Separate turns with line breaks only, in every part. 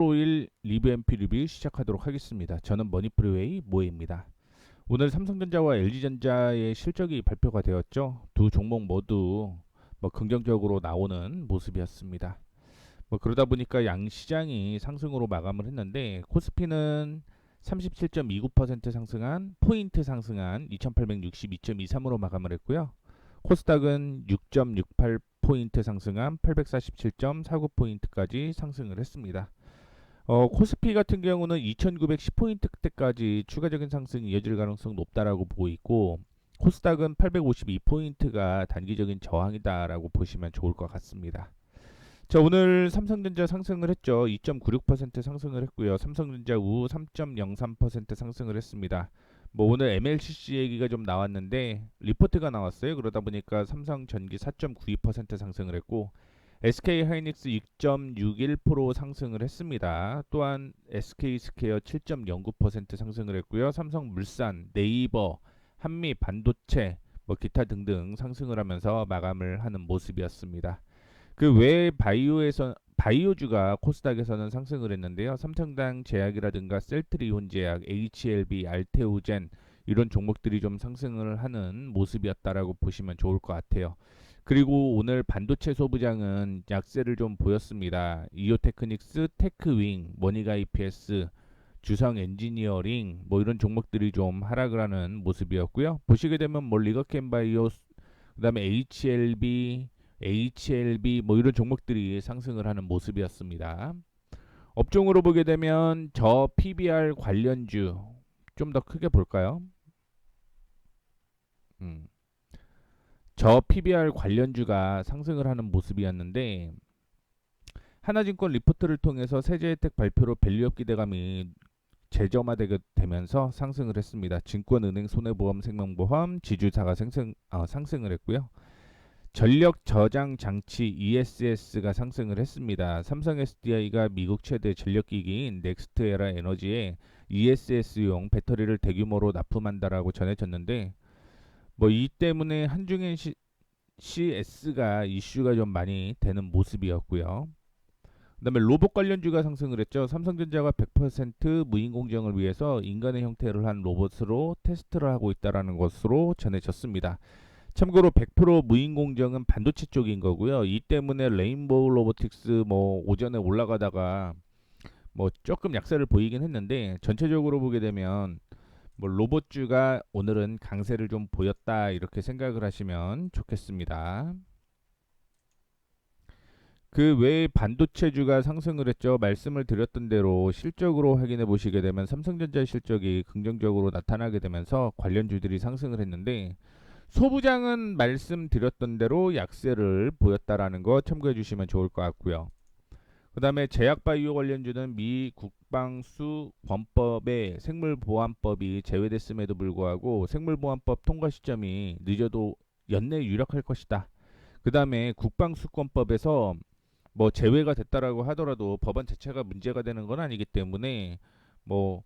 5일 리뷰 앤피 리뷰 시작하도록 하겠습니다. 저는 머니프리웨이 모에입니다. 오늘 삼성전자와 LG전자의 실적이 발표가 되었죠. 두 종목 모두 뭐 긍정적으로 나오는 모습이었습니다. 뭐 그러다 보니까 양 시장이 상승으로 마감을 했는데 코스피는 37.29% 상승한 포인트 상승한 2862.23으로 마감을 했고요. 코스닥은 6.68 포인트 상승한 847.49 포인트까지 상승을 했습니다. 어, 코스피 같은 경우는 2910포인트대까지 추가적인 상승이 이어질 가능성 높다라고 보고 있고 코스닥은 852포인트가 단기적인 저항이다라고 보시면 좋을 것 같습니다. 자, 오늘 삼성전자 상승을 했죠. 2.96% 상승을 했고요. 삼성전자 우 3.03% 상승을 했습니다. 뭐 오늘 MLCC 얘기가 좀 나왔는데 리포트가 나왔어요. 그러다 보니까 삼성전기 4.92% 상승을 했고 SK 하이닉스 2.61% 상승을 했습니다. 또한 SK 스퀘어 7.09% 상승을 했고요. 삼성 물산, 네이버, 한미 반도체, 뭐 기타 등등 상승을 하면서 마감을 하는 모습이었습니다. 그 외 바이오에서 바이오주가 코스닥에서는 상승을 했는데요. 삼성당 제약이라든가 셀트리온 제약, HLB, 알테오젠 이런 종목들이 좀 상승을 하는 모습이었다라고 보시면 좋을 것 같아요. 그리고 오늘 반도체 소부장은 약세를 좀 보였습니다. 이오테크닉스, 테크윙, 머니가 EPS, 주성 엔지니어링 뭐 이런 종목들이 좀 하락을 하는 모습이었고요. 보시게 되면 뭐 리거캔바이오 그다음에 HLB HLB 뭐 이런 종목들이 상승을 하는 모습이었습니다. 업종으로 보게 되면 저 PBR 관련주 좀 더 크게 볼까요? 음. 저 PBR 관련주가 상승을 하는 모습이었는데 하나증권 리포트를 통해서 세제 혜택 발표로 밸류업 기대감이 재점화되게 되면서 상승을 했습니다. 증권은행, 손해보험, 생명보험, 지주사가 생승, 어, 상승을 했고요. 전력 저장 장치 ESS가 상승을 했습니다. 삼성 SDI가 미국 최대 전력기기인 넥스트에라 에너지에 ESS용 배터리를 대규모로 납품한다라고 전해졌는데 뭐 이 때문에 한중엔 시, CS가 이슈가 좀 많이 되는 모습이었고요. 그다음에 로봇 관련주가 상승을 했죠. 삼성전자가 100% 무인 공정을 위해서 인간의 형태를 한 로봇으로 테스트를 하고 있다라는 것으로 전해졌습니다. 참고로 100% 무인 공정은 반도체 쪽인 거고요. 이 때문에 레인보우 로보틱스 뭐 오전에 올라가다가 뭐 조금 약세를 보이긴 했는데 전체적으로 보게 되면 뭐 로봇주가 오늘은 강세를 좀 보였다 이렇게 생각을 하시면 좋겠습니다. 그 외에 반도체주가 상승을 했죠. 말씀을 드렸던 대로 실적으로 확인해 보시게 되면 삼성전자 실적이 긍정적으로 나타나게 되면서 관련주들이 상승을 했는데 소부장은 말씀드렸던 대로 약세를 보였다라는 거 참고해 주시면 좋을 것 같고요. 그 다음에 제약바이오 관련주는 미 국 방수 권법의 생물보안법이 제외됐음에도 불구하고 생물보안법 통과 시점이 늦어도 연내 유력할 것이다. 그 다음에 국방수권법에서 뭐 제외가 됐다라고 하더라도 법안 자체가 문제가 되는 건 아니기 때문에 뭐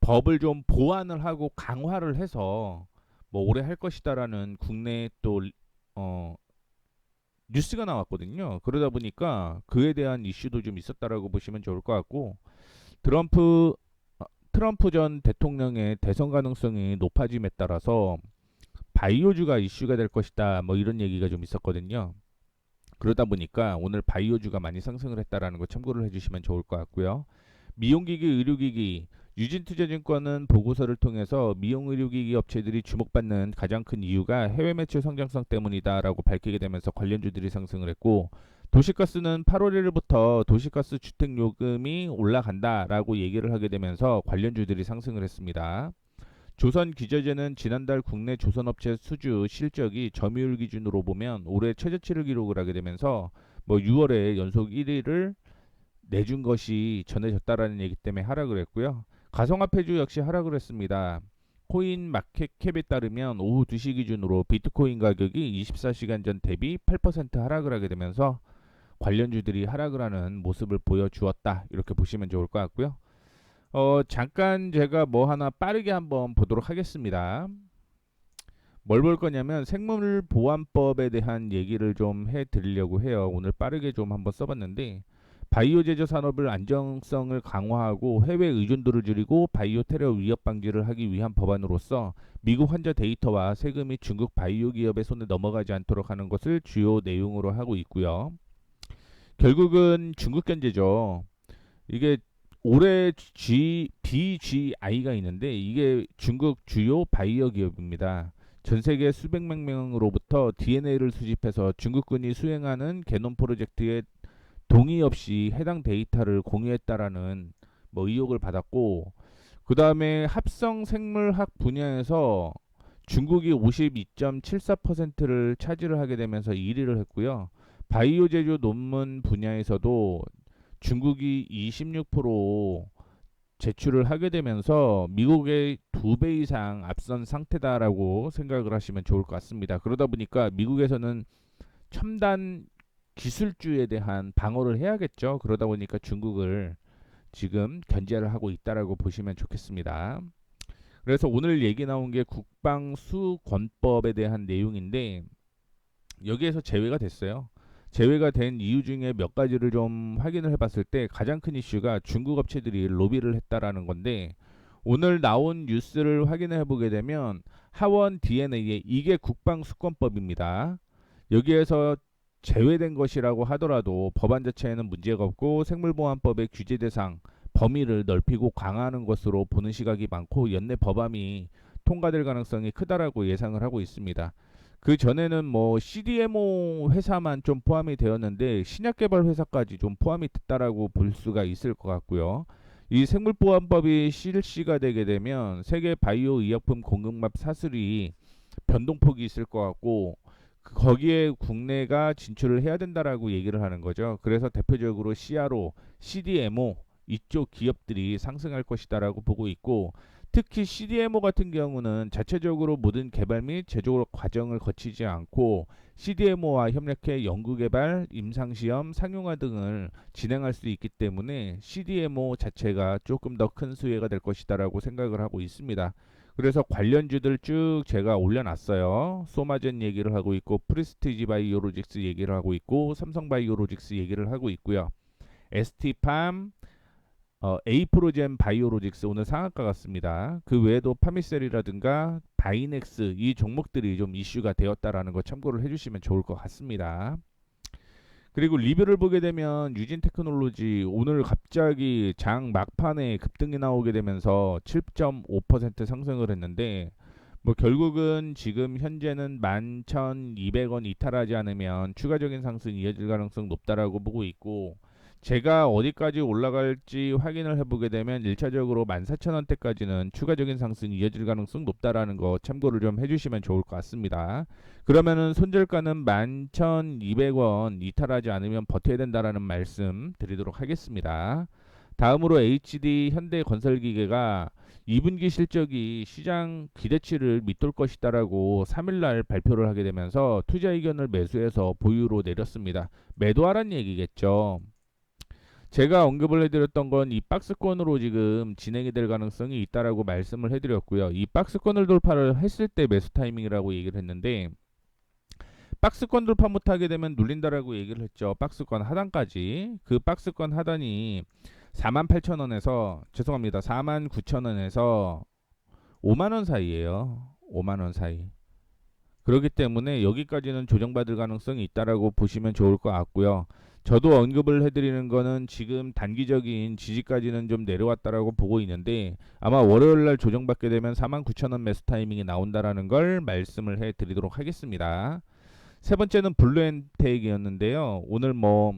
법을 좀 보완을 하고 강화를 해서 뭐 오래 할 것이다라는 국내 또 어, 뉴스가 나왔거든요. 그러다 보니까 그에 대한 이슈도 좀 있었다라고 보시면 좋을 것 같고 트럼프 어, 트럼프 전 대통령의 대선 가능성이 높아짐에 따라서 바이오주가 이슈가 될 것이다. 뭐 이런 얘기가 좀 있었거든요. 그러다 보니까 오늘 바이오주가 많이 상승을 했다라는 거 참고를 해주시면 좋을 것 같고요. 미용기기, 의료기기, 유진투자증권은 보고서를 통해서 미용 의료기기 업체들이 주목받는 가장 큰 이유가 해외 매출 성장성 때문이다라고 밝히게 되면서 관련주들이 상승을 했고 도시가스는 8월 1일부터 도시가스 주택 요금이 올라간다라고 얘기를 하게 되면서 관련주들이 상승을 했습니다. 조선 기저제는 지난달 국내 조선업체 수주 실적이 점유율 기준으로 보면 올해 최저치를 기록을 하게 되면서 뭐 6월에 연속 1위를 내준 것이 전해졌다라는 얘기 때문에 하락을 했고요. 가성화폐주 역시 하락을 했습니다. 코인 마켓캡에 따르면 오후 2시 기준으로 비트코인 가격이 24시간 전 대비 8% 하락을 하게 되면서 관련주들이 하락을 하는 모습을 보여주었다. 이렇게 보시면 좋을 것 같고요. 어, 잠깐 제가 뭐 하나 빠르게 한번 보도록 하겠습니다. 뭘 볼 거냐면 생물 보안법에 대한 얘기를 좀 해 드리려고 해요. 오늘 빠르게 좀 한번 써 봤는데 바이오 제조 산업을 안정성을 강화하고 해외 의존도를 줄이고 바이오 테러 위협 방지를 하기 위한 법안으로서 미국 환자 데이터와 세금이 중국 바이오 기업의 손에 넘어가지 않도록 하는 것을 주요 내용으로 하고 있고요. 결국은 중국 견제죠. 이게 올해 G, BGI가 있는데 이게 중국 주요 바이오 기업입니다. 전 세계 수백만 명으로부터 DNA를 수집해서 중국군이 수행하는 게놈 프로젝트에 동의 없이 해당 데이터를 공유했다라는 뭐 의혹을 받았고 그 다음에 합성 생물학 분야에서 중국이 52.74%를 차지를 하게 되면서 1위를 했고요. 바이오 제조 논문 분야에서도 중국이 26% 제출을 하게 되면서 미국의 두 배 이상 앞선 상태다라고 생각을 하시면 좋을 것 같습니다. 그러다 보니까 미국에서는 첨단 기술주에 대한 방어를 해야겠죠. 그러다 보니까 중국을 지금 견제를 하고 있다라고 보시면 좋겠습니다. 그래서 오늘 얘기 나온 게 국방수권법에 대한 내용인데 여기에서 제외가 됐어요. 제외가 된 이유 중에 몇 가지를 좀 확인을 해봤을 때 가장 큰 이슈가 중국 업체들이 로비를 했다라는 건데 오늘 나온 뉴스를 확인해 보게 되면 하원 DNA에 이게 국방수권법입니다. 여기에서 제외된 것이라고 하더라도 법안 자체에는 문제가 없고 생물보안법의 규제 대상 범위를 넓히고 강화하는 것으로 보는 시각이 많고 연내 법안이 통과될 가능성이 크다라고 예상을 하고 있습니다. 그 전에는 뭐 CDMO 회사만 좀 포함이 되었는데 신약 개발 회사까지 좀 포함이 됐다라고 볼 수가 있을 것 같고요. 이 생물보안법이 실시가 되게 되면 세계 바이오 의약품 공급망 사슬이 변동폭이 있을 것 같고 그 거기에 국내가 진출을 해야 된다라고 얘기를 하는 거죠. 그래서 대표적으로 CRO, CDMO 이쪽 기업들이 상승할 것이다라고 보고 있고 특히 CDMO 같은 경우는 자체적으로 모든 개발 및 제조 과정을 거치지 않고 CDMO와 협력해 연구개발, 임상시험, 상용화 등을 진행할 수 있기 때문에 CDMO 자체가 조금 더 큰 수혜가 될 것이다라고 생각을 하고 있습니다. 그래서 관련주들 쭉 제가 올려놨어요. 소마젠 얘기를 하고 있고 프리스티지 바이오로직스 얘기를 하고 있고 삼성 바이오로직스 얘기를 하고 있고요. ST팜, 어, 에이프로젠 바이오로직스 오늘 상한가 같습니다. 그 외에도 파미셀이라든가 바이넥스 이 종목들이 좀 이슈가 되었다라는 거 참고를 해주시면 좋을 것 같습니다. 그리고 리뷰를 보게 되면 유진 테크놀로지 오늘 갑자기 장 막판에 급등이 나오게 되면서 7.5% 상승을 했는데 뭐 결국은 지금 현재는 11,200원 이탈하지 않으면 추가적인 상승이 이어질 가능성 높다라고 보고 있고 제가 어디까지 올라갈지 확인을 해보게 되면 1차적으로 14,000원대까지는 추가적인 상승이 이어질 가능성 높다라는 거 참고를 좀 해주시면 좋을 것 같습니다. 그러면은 손절가는 11,200원 이탈하지 않으면 버텨야 된다라는 말씀 드리도록 하겠습니다. 다음으로 HD 현대건설기계가 2분기 실적이 시장 기대치를 밑돌 것이다라고 3일날 발표를 하게 되면서 투자 의견을 매수해서 보유로 내렸습니다. 매도하란 얘기겠죠. 제가 언급을 해드렸던 건 이 박스권으로 지금 진행이 될 가능성이 있다라고 말씀을 해드렸고요. 이 박스권을 돌파를 했을 때 매수 타이밍이라고 얘기를 했는데 박스권 돌파 못하게 되면 눌린다라고 얘기를 했죠. 박스권 하단까지 그 박스권 하단이 48,000원에서 죄송합니다. 49,000원에서 5만원 사이에요. 5만원 사이. 그렇기 때문에 여기까지는 조정받을 가능성이 있다라고 보시면 좋을 것 같고요. 저도 언급을 해드리는 거는 지금 단기적인 지지까지는 좀 내려왔다라고 보고 있는데 아마 월요일 날 조정받게 되면 49,000원 매수 타이밍이 나온다라는 걸 말씀을 해드리도록 하겠습니다. 세 번째는 블루엔테이크였는데요. 오늘 뭐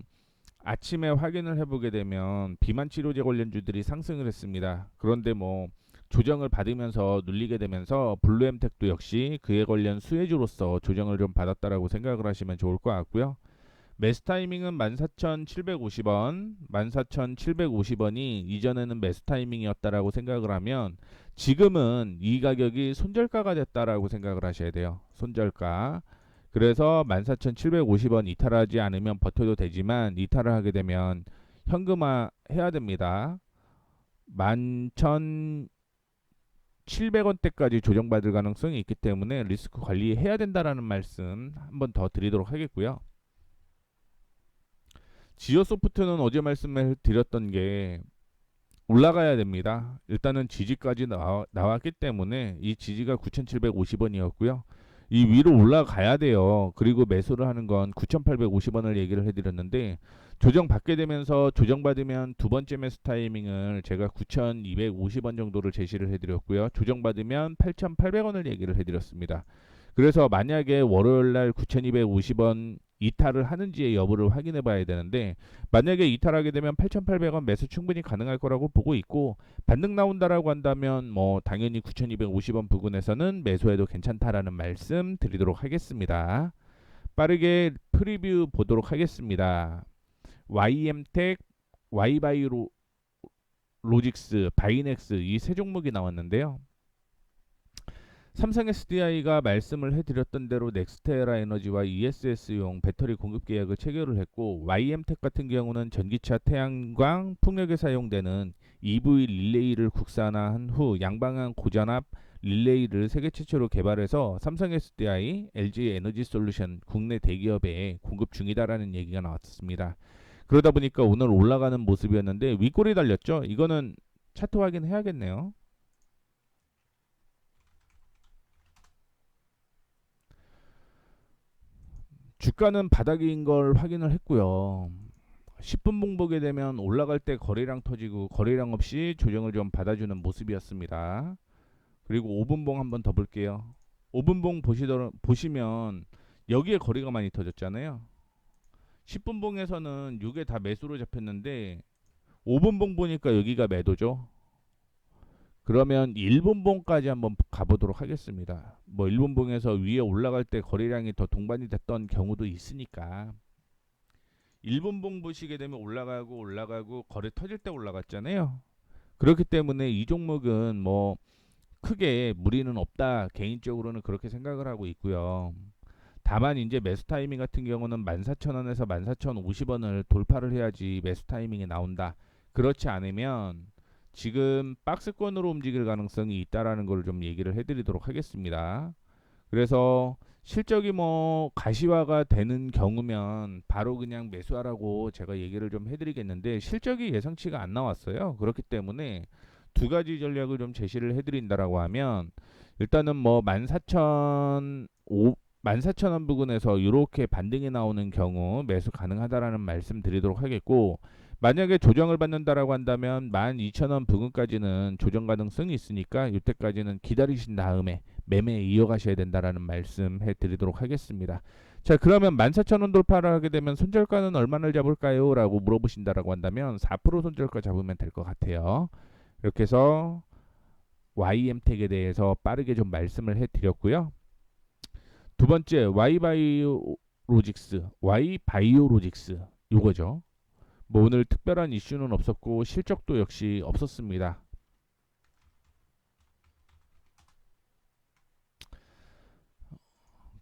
아침에 확인을 해보게 되면 비만 치료제 관련주들이 상승을 했습니다. 그런데 뭐 조정을 받으면서 눌리게 되면서 블루엠텍도 역시 그에 관련 수혜주로서 조정을 좀 받았다라고 생각을 하시면 좋을 것 같고요. 매수 타이밍은 14,750원, 14,750원이 이전에는 매수 타이밍이었다라고 생각을 하면 지금은 이 가격이 손절가가 됐다라고 생각을 하셔야 돼요. 손절가. 그래서 14,750원 이탈하지 않으면 버텨도 되지만 이탈을 하게 되면 현금화 해야 됩니다. 11,700원대까지 조정받을 가능성이 있기 때문에 리스크 관리해야 된다라는 말씀 한번 더 드리도록 하겠고요. 지오 소프트는 어제 말씀을 드렸던 게 올라가야 됩니다. 일단은 지지까지 나와, 나왔기 때문에 이 지지가 9,750원이었고요. 이 위로 올라가야 돼요. 그리고 매수를 하는 건 9,850원을 얘기를 해드렸는데 조정 받게 되면서 조정 받으면 두 번째 매수 타이밍을 제가 9,250원 정도를 제시를 해드렸고요. 조정 받으면 8,800원을 얘기를 해드렸습니다. 그래서 만약에 월요일 날 9,250원 이탈을 하는지의 여부를 확인해 봐야 되는데 만약에 이탈하게 되면 8,800원 매수 충분히 가능할 거라고 보고 있고 반등 나온다라고 한다면 뭐 당연히 9,250원 부근에서는 매수해도 괜찮다라는 말씀 드리도록 하겠습니다. 빠르게 프리뷰 보도록 하겠습니다. YM텍, Y바이오 로직스, 바이넥스 이 세 종목이 나왔는데요. 삼성 SDI가 말씀을 해드렸던 대로 넥스테라 에너지와 ESS용 배터리 공급 계약을 체결을 했고 YM텍 같은 경우는 전기차 태양광 풍력에 사용되는 EV 릴레이를 국산화한 후 양방향 고전압 릴레이를 세계 최초로 개발해서 삼성 SDI, LG 에너지 솔루션 국내 대기업에 공급 중이다라는 얘기가 나왔습니다. 그러다 보니까 오늘 올라가는 모습이었는데 윗골이 달렸죠. 이거는 차트 확인해야겠네요. 주가는 바닥인 걸 확인을 했고요. 10분 봉보게 되면 올라갈 때 거래량 터지고 거래량 없이 조정을 좀 받아주는 모습이었습니다. 그리고 5분 봉 한번 더 볼게요. 5분 봉 보시더, 보시면 여기에 거래가 많이 터졌잖아요. 10분 봉에서는 이게 다 매수로 잡혔는데 5분 봉 보니까 여기가 매도죠. 그러면 1분 봉까지 한번 가보도록 하겠습니다. 뭐 1분 봉에서 위에 올라갈 때 거래량이 더 동반이 됐던 경우도 있으니까 1분 봉 보시게 되면 올라가고 올라가고 거래 터질 때 올라갔잖아요. 그렇기 때문에 이 종목은 뭐 크게 무리는 없다. 개인적으로는 그렇게 생각을 하고 있고요. 다만 이제 매수 타이밍 같은 경우는 14,000원에서 14,050원을 돌파를 해야지 매수 타이밍이 나온다. 그렇지 않으면 지금 박스권으로 움직일 가능성이 있다라는 걸 좀 얘기를 해드리도록 하겠습니다. 그래서 실적이 뭐 가시화가 되는 경우면 바로 그냥 매수하라고 제가 얘기를 좀 해드리겠는데 실적이 예상치가 안 나왔어요. 그렇기 때문에 두 가지 전략을 좀 제시를 해드린다라고 하면 일단은 뭐 14,000 14,000원 부근에서 이렇게 반등이 나오는 경우 매수 가능하다라는 말씀 드리도록 하겠고 만약에 조정을 받는다라고 한다면 12,000원 부근까지는 조정 가능성이 있으니까 이때까지는 기다리신 다음에 매매 이어가셔야 된다라는 말씀 해 드리도록 하겠습니다. 자 그러면 14,000원 돌파를 하게 되면 손절가는 얼마를 잡을까요? 라고 물어보신다라고 한다면 4% 손절가 잡으면 될 것 같아요. 이렇게 해서 YM텍에 대해서 빠르게 좀 말씀을 해드렸고요. 두 번째 Y바이오로직스, Y바이오로직스 요거죠. 뭐 오늘 특별한 이슈는 없었고 실적도 역시 없었습니다.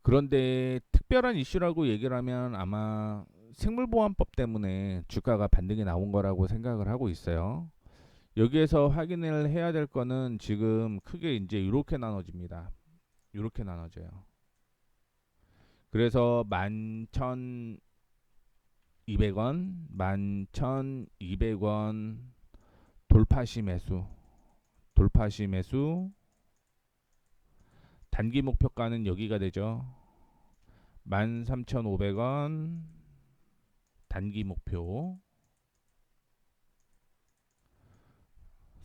그런데 특별한 이슈라고 얘기를 하면 아마 생물보안법 때문에 주가가 반등이 나온 거라고 생각을 하고 있어요. 여기에서 확인을 해야 될 거는 지금 크게 이제 이렇게 나눠집니다. 이렇게 나눠져요. 그래서 11,200원, 11,200원 돌파시 매수, 돌파시 매수, 단기 목표가는 여기가 되죠. 13,500원 단기 목표.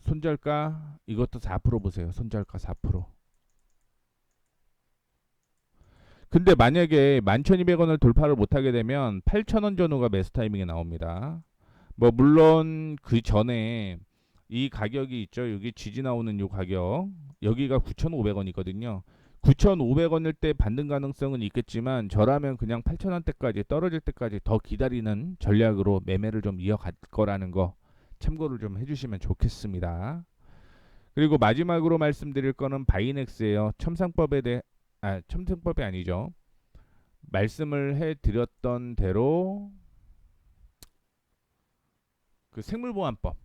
손절가 이것도 4% 보세요. 손절가 4%. 근데 만약에 11,200원을 돌파를 못하게 되면 8,000원 전후가 매수 타이밍에 나옵니다. 뭐 물론 그 전에 이 가격이 있죠. 여기 지지 나오는 요 가격 여기가 9,500원이거든요. 9,500원일 때 반등 가능성은 있겠지만 저라면 그냥 8,000원대까지 떨어질 때까지 더 기다리는 전략으로 매매를 좀 이어갈 거라는 거 참고를 좀 해주시면 좋겠습니다. 그리고 마지막으로 말씀드릴 거는 바이넥스예요. 첨상법에 대해 아 첨상법이 아니죠. 말씀을 해 드렸던 대로 그 생물보안법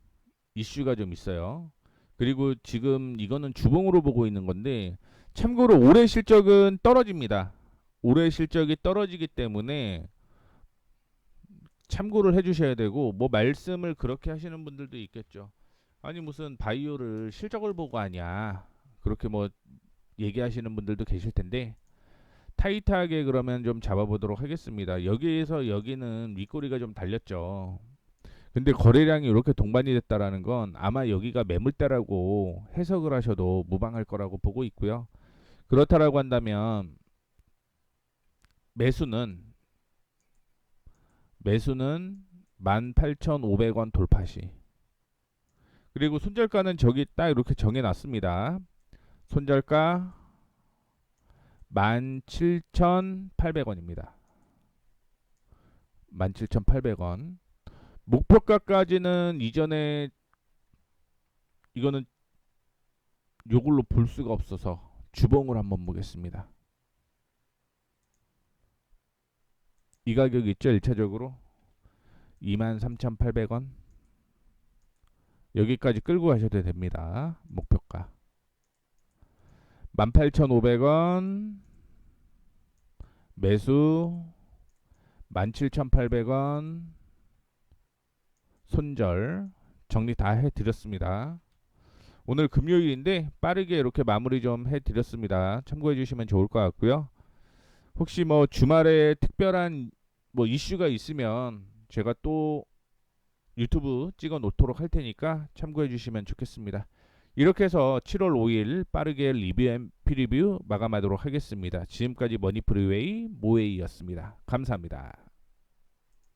이슈가 좀 있어요. 그리고 지금 이거는 주봉으로 보고 있는 건데 참고로 올해 실적은 떨어집니다. 올해 실적이 떨어지기 때문에 참고를 해주셔야 되고 뭐 말씀을 그렇게 하시는 분들도 있겠죠. 아니 무슨 바이오를 실적을 보고 하냐 그렇게 뭐 얘기하시는 분들도 계실 텐데 타이트하게 그러면 좀 잡아보도록 하겠습니다. 여기에서 여기는 윗꼬리가 좀 달렸죠. 근데 거래량이 이렇게 동반이 됐다라는 건 아마 여기가 매물대라고 해석을 하셔도 무방할 거라고 보고 있고요. 그렇다라고 한다면 매수는 매수는 18,500원 돌파 시 그리고 손절가는 저기 딱 이렇게 정해 놨습니다. 손절가 17,800원입니다. 17,800원. 목표가까지는 이전에 이거는 요걸로 볼 수가 없어서 주봉을 한번 보겠습니다. 이 가격 있죠? 1차적으로 23,800원. 여기까지 끌고 가셔도 됩니다. 목표가 18,500원 매수 17,800원 손절 정리 다 해드렸습니다. 오늘 금요일인데 빠르게 이렇게 마무리 좀 해드렸습니다. 참고해 주시면 좋을 것 같고요. 혹시 뭐 주말에 특별한 뭐 이슈가 있으면 제가 또 유튜브 찍어 놓도록 할 테니까 참고해 주시면 좋겠습니다. 이렇게 해서 7월 5일 빠르게 리뷰 앤 프리뷰 마감하도록 하겠습니다. 지금까지 머니프리웨이 모웨이였습니다. 감사합니다.